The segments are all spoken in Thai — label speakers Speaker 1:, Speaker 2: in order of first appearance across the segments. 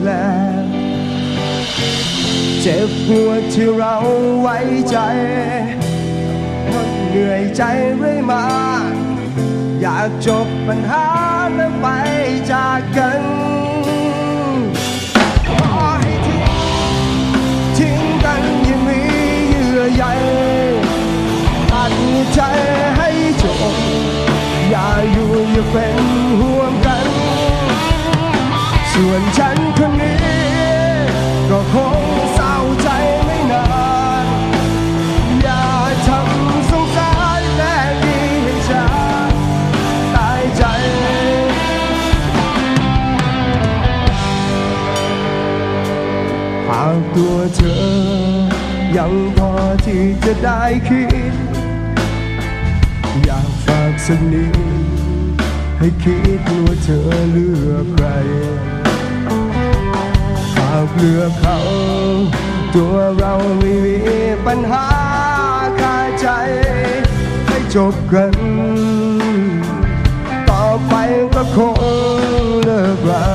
Speaker 1: แล เจ็บปวดที่เราไว้ใจทนเหนื่อยใจเรื่อยมา อยากจบปัญหาแล้วไปจากกันขอให้ทิ้งทิ้งกันยังมีเยื่อใยตัดใจให้จบ อย่าอยู่อย่าเป็นห่ว ตัวเธอ ยังพอที่จะได้คิด อยากฝากสักนิดให้คิดว่าเธอเลือกใครหากเลือกเขา ตัวเราไม่มีปัญหาคาใจ ให้จบกัน ต่อไปก็คงเลิกรา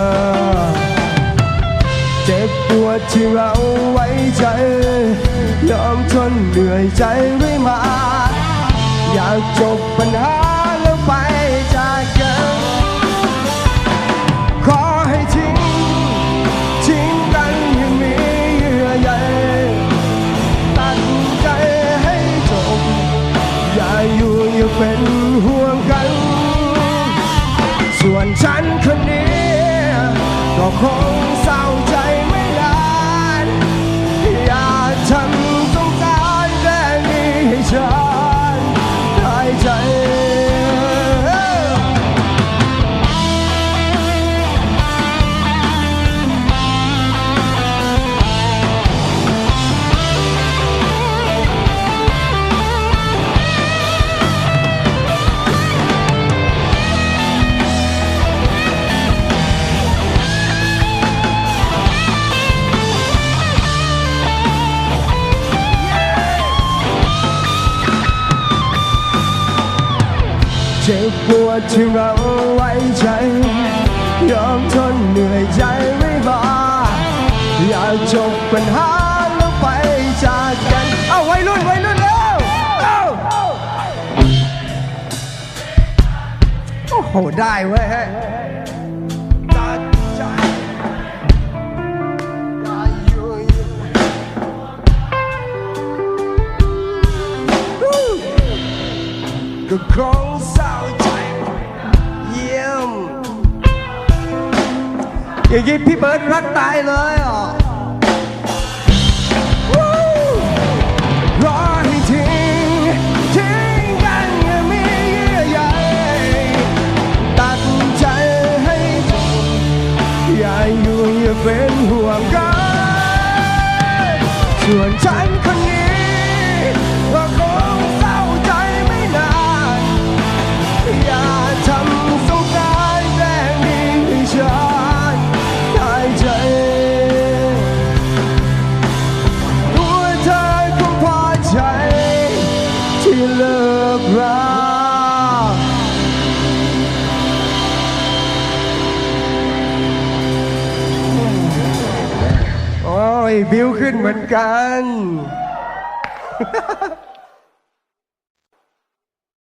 Speaker 1: เจ็บปวดที่เรา ใจ ยอมทนเหนื่อยใจเรื่มา อยากจบปัญหาแล้วไปจากกันขอให้ทิ้ง ทิ้งกันอยังมีเยื่อใยตัดใจให้จบ อย่าอยู่อย่าเป็นห่วงกัน ส่วนฉันคนนี้ก็คง เจ็บปวดที่เราไว้ใจ ยอมทนเหนื่อยใจไม่มาอยากจบปัญหาแล้วไปจากกัน เอาไวัยรุ่นไวัยรุ่นเร็วเอาโอ้โห ได้เว้ยฮ้ยตัดใจอย่าอยู่ฮู้ก็คง อย่างนี้พี่เบิร์ดรักตายเลยเหรอรอให้ทิ้งทิ้งกันอย่ามีเยื่อใยตัดใจให้จบอย่าอยู่อย่าเป็นห่วงกันส่วนฉันคน ลิกราโอ้ย บิวขึ้นเหมือนกัน